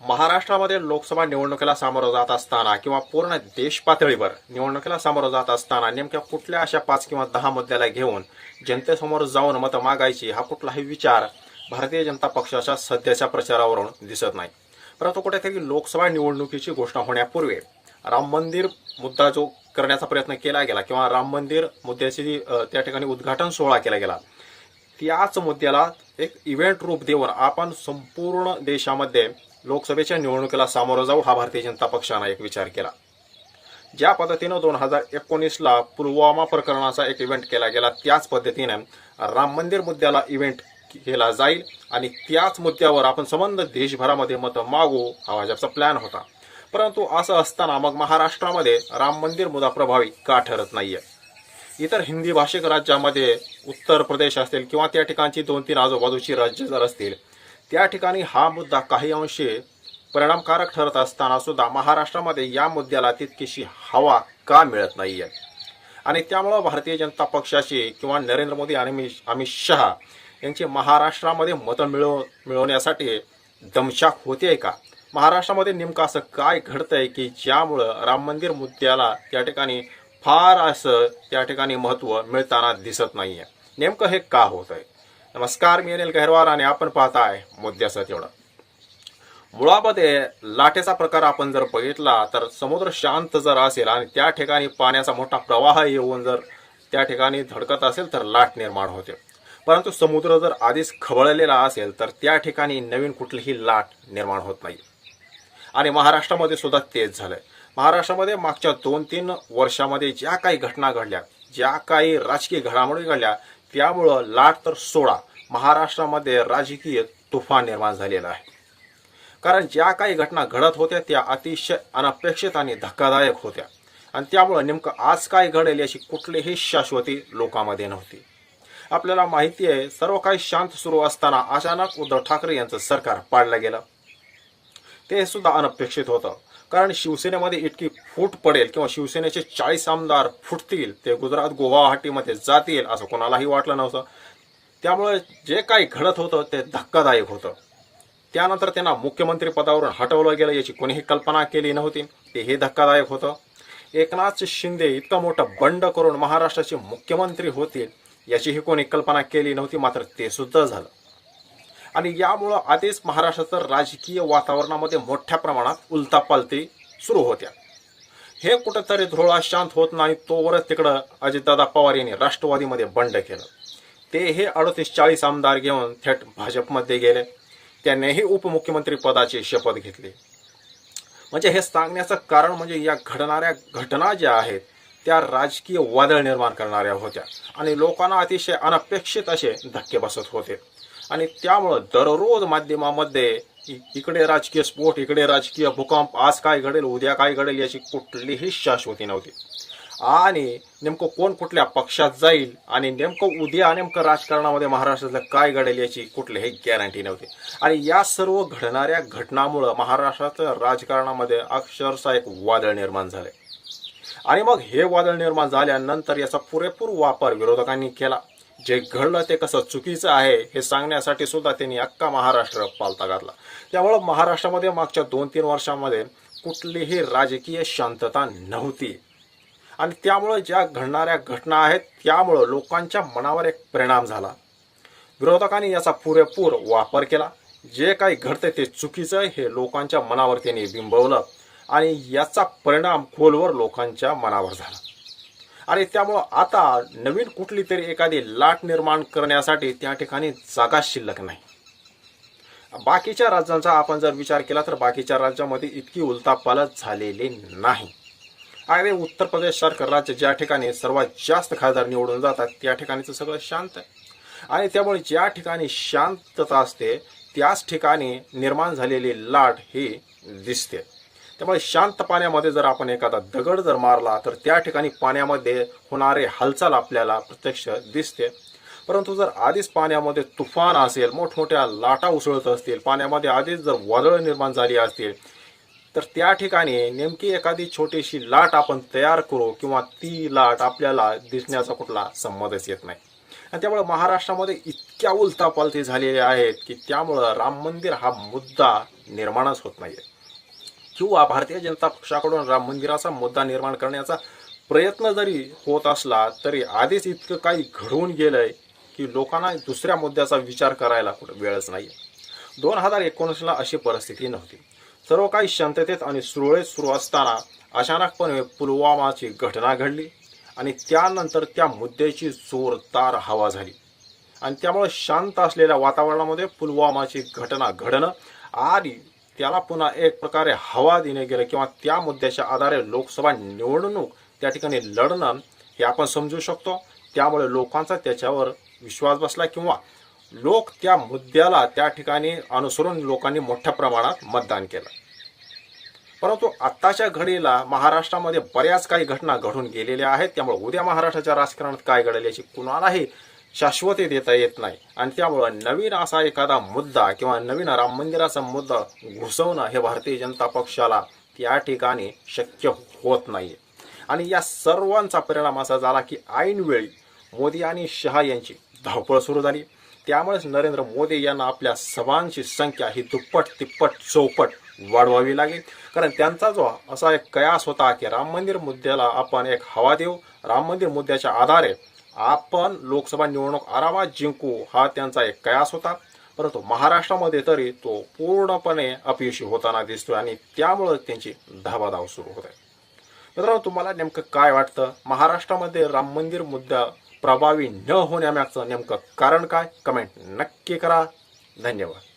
महाराष्ट्रामध्ये लोकसभा निवडणुकीला सामोरं जात असताना किंवा पूर्ण देश पातळीवर निवडणुकीला सामोरं जात असताना नेमक्या कुठल्या अशा पाच किंवा दहा मुद्द्याला घेऊन जनतेसमोर जाऊन मतं मागायची हा कुठलाही विचार भारतीय जनता पक्षाच्या सध्याच्या प्रचारावरून दिसत नाही. परंतु कुठेतरी लोकसभा निवडणुकीची घोषणा होण्यापूर्वी राम मंदिर मुद्दा जो करण्याचा प्रयत्न केला गेला किंवा राम मंदिर मुद्द्याची त्या ठिकाणी उद्घाटन सोहळा केला गेला त्याच मुद्द्याला एक इव्हेंट रूप देऊन आपण संपूर्ण देशामध्ये लोकसभेच्या निवडणुकीला सामोरं जाऊ हा भारतीय जनता पक्षानं एक विचार केला. ज्या पद्धतीनं दोन हजार एकोणीसला पुलवामा प्रकरणाचा एक इव्हेंट केला गेला त्याच पद्धतीनं राम मंदिर मुद्द्याला इव्हेंट केला जाईल आणि त्याच मुद्द्यावर आपण संबंध देशभरामध्ये मतं मागू हा भाजपचा प्लॅन होता. परंतु असं असताना मग महाराष्ट्रामध्ये राम मंदिर मुद्दा प्रभावी का ठरत नाहीये? इतर हिंदी भाषिक राज्यामध्ये उत्तर प्रदेश असतील किंवा त्या ठिकाणची दोन तीन आजूबाजूची राज्य जर असतील त्या ठिकाणी हा मुद्दा काही अंशी परिणामकारक ठरत असताना सुद्धा महाराष्ट्रामध्ये या मुद्द्याला तितकीशी हवा का मिळत नाही आहे आणि त्यामुळं भारतीय जनता पक्षाची किंवा नरेंद्र मोदी आणि अमित अमित शहा यांची महाराष्ट्रामध्ये मतं मिळव मिळवण्यासाठी दमशाक होते का? महाराष्ट्रामध्ये नेमकं असं काय घडतं आहे की ज्यामुळं राम मंदिर मुद्द्याला त्या ठिकाणी फार असं त्या ठिकाणी महत्त्व मिळताना दिसत नाही आहे नेमकं हे का होत आहे नमस्कार मी अनिल गहरवार आणि आपण पाहताय मुद्द्याचं तेवढं. मुळामध्ये लाटेचा प्रकार आपण जर बघितला तर समुद्र शांत जर असेल आणि त्या ठिकाणी पाण्याचा मोठा प्रवाह येऊन जर त्या ठिकाणी धडकत असेल तर लाट निर्माण होते. परंतु समुद्र जर आधीच खवळलेला असेल तर त्या ठिकाणी नवीन कुठलीही लाट निर्माण होत नाही. आणि महाराष्ट्रामध्ये सुद्धा तेच झालंय. महाराष्ट्रामध्ये मागच्या दोन तीन वर्षामध्ये ज्या काही घटना घडल्या ज्या काही राजकीय घडामोडी घडल्या त्यामुळं लाट तर सोळा महाराष्ट्रामध्ये राजकीय तुफान निर्माण झालेला आहे. कारण ज्या काही घटना घडत होत्या त्या अतिशय अनपेक्षित आणि धक्कादायक होत्या. आणि त्यामुळं नेमकं आज काय घडेल याची कुठलीही शाश्वती लोकांमध्ये नव्हती. आपल्याला माहिती आहे सर्व काही शांत सुरू असताना अचानक उद्धव ठाकरे यांचं सरकार पाडलं गेलं. ते सुद्धा अनपेक्षित होतं. कारण शिवसेनेमध्ये इतकी फूट पडेल किंवा शिवसेनेचे चाळीस आमदार फुटतील ते गुजरात गुवाहाटीमध्ये जातील असं कोणालाही वाटलं नव्हतं. त्यामुळे जे काही घडत होतं ते धक्कादायक होतं. त्यानंतर त्यांना मुख्यमंत्री पदावरून हटवलं गेलं याची कोणीही कल्पना केली नव्हती. ते हे धक्कादायक होतं. एकनाथ शिंदे इतकं मोठं बंड करून महाराष्ट्राचे मुख्यमंत्री होतील याचीही कोणी कल्पना केली नव्हती मात्र ते सुद्धा झालं. आणि यामुळं आधीच महाराष्ट्राचं राजकीय वातावरणामध्ये मोठ्या प्रमाणात उलतापालती सुरू होत्या. हे कुठंतरी धुळा शांत होत नाही तोवरच तिकडं अजितदादा पवार यांनी राष्ट्रवादीमध्ये बंड केलं. ते हे अडतीस चाळीस आमदार घेऊन थेट भाजपमध्ये गेले. त्यांनीही उपमुख्यमंत्री पदाची शपथ घेतली. म्हणजे हे सांगण्याचं कारण म्हणजे या घडणाऱ्या घटना ज्या आहेत त्या राजकीय वादळ निर्माण करणाऱ्या होत्या. आणि लोकांना अतिशय अनपेक्षित असे धक्के बसत होते. आणि त्यामुळं दररोज माध्यमामध्ये इकडे राजकीय स्फोट इकडे राजकीय भूकंप आज काय घडेल उद्या काय घडेल याची कुठलीही शाश्वती नव्हती. आणि नेमकं कोण कुठल्या पक्षात जाईल आणि नेमकं उद्या नेमकं राजकारणामध्ये महाराष्ट्रातलं काय घडेल याची कुठलीही गॅरंटी नव्हती. आणि या सर्व घडणाऱ्या घटनामुळं महाराष्ट्राचं राजकारणामध्ये अक्षरशः एक वादळ निर्माण झाले आणि मग हे वादळ निर्माण झाल्यानंतर याचा पुरेपूर वापर विरोधकांनी केला. जे घडलं ते कसं चुकीचं आहे हे सांगण्यासाठी सुद्धा त्यांनी अख्खा महाराष्ट्र पालता घातला. त्यामुळं महाराष्ट्रामध्ये मागच्या दोन तीन वर्षामध्ये कुठलीही राजकीय शांतता नव्हती. आणि त्यामुळं ज्या घडणाऱ्या घटना आहेत त्यामुळं लोकांच्या मनावर एक परिणाम झाला. विरोधकांनी याचा पुरेपूर वापर केला. जे काही घडते ते चुकीचं आहे हे लोकांच्या मनावर त्यांनी बिंबवलं. आणि याचा परिणाम खोलवर लोकांच्या मनावर झाला. आणि त्यामुळं आता नवीन कुठली तरी एखादी लाट निर्माण करण्यासाठी त्या ठिकाणी जागा शिल्लक नाही. बाकीच्या राज्यांचा आपण जर विचार केला तर बाकीच्या राज्यामध्ये इतकी उलतापालत झालेली नाही. अरे उत्तर प्रदेश सारखं राज्य ज्या ठिकाणी सर्वात जास्त खासदार निवडून जातात त्या ठिकाणीचं सगळं शांत आहे. आणि त्यामुळे ज्या ठिकाणी शांतता असते त्याच ठिकाणी निर्माण झालेली लाट ही दिसते. त्यामुळे शांत पाण्यामध्ये जर आपण एखादा दगड जर मारला तर त्या ठिकाणी पाण्यामध्ये होणारे हालचाल आपल्याला प्रत्यक्ष दिसते. परंतु जर आधीच पाण्यामध्ये तुफान असेल मोठमोठ्या लाटा उसळत असतील पाण्यामध्ये आधीच जर वादळ निर्माण झाली असतील तर त्या ठिकाणी नेमकी एखादी छोटीशी लाट आपण तयार करू किंवा ती लाट आपल्याला दिसण्याचा कुठला संमतच येत नाही. आणि त्यामुळे महाराष्ट्रामध्ये इतक्या उलथापालथी झालेल्या आहेत की त्यामुळं राम मंदिर हा मुद्दा निर्माणच होत नाहीये. किंवा भारतीय जनता पक्षाकडून राम मंदिराचा मुद्दा निर्माण करण्याचा प्रयत्न जरी होत असला तरी आधीच इतकं काही घडवून गेलंय की लोकांना दुसऱ्या मुद्द्याचा विचार करायला कुठं वेळच नाही दोन हजार एकोणीसला अशी परिस्थिती नव्हती. सर्व काही शांततेत आणि सुरळीत सुरू असताना अचानकपणे पुलवामाची घटना घडली आणि त्यानंतर त्या मुद्द्याची जोरदार हवा झाली. आणि त्यामुळे शांत असलेल्या वातावरणामध्ये पुलवामाची घटना घडणं आणि त्याला पुन्हा एक प्रकारे हवा देणे गेलं किंवा त्या मुद्द्याच्या आधारे लोकसभा निवडणूक त्या ठिकाणी लढणं हे आपण समजू शकतो. त्यामुळे लोकांचा त्याच्यावर विश्वास बसला किंवा लोक त्या मुद्द्याला त्या ठिकाणी अनुसरून लोकांनी मोठ्या प्रमाणात मतदान केलं. परंतु आत्ताच्या घडीला महाराष्ट्रामध्ये बऱ्याच काही घटना घडून गेलेल्या आहेत. त्यामुळे उद्या महाराष्ट्राच्या राजकारणात काय घडेल याची कुणालाही शाश्वती देता येत नाही. आणि त्यामुळं नवीन असा एखादा मुद्दा किंवा नवीन राम मंदिराचा मुद्दा घुसवणं हे भारतीय जनता पक्षाला त्या ठिकाणी शक्य होत नाही आणि या सर्वांचा परिणाम असा झाला की ऐनवेळी मोदी आणि शहा यांची धावपळ सुरू झाली. त्यामुळेच नरेंद्र मोदी यांना आपल्या सभांची संख्या ही दुप्पट तिप्पट चौपट वाढवावी लागेल. कारण त्यांचा जो असा एक कयास होता की राम मंदिर मुद्द्याला आपण एक हवा देऊ राम मंदिर मुद्द्याच्या आधारे आपण लोकसभा निवडणूक आरामात जिंकू हा त्यांचा एक कयास होता. परंतु महाराष्ट्रामध्ये तरी तो पूर्णपणे अपयशी होताना दिसतोय आणि त्यामुळं त्यांची धावाधाव सुरू होत आहे. मित्रांनो तुम्हाला नेमकं काय वाटतं? महाराष्ट्रामध्ये राम मंदिर मुद्दा प्रभावी न होण्यामागचं नेमकं कारण काय? कमेंट नक्की करा. धन्यवाद.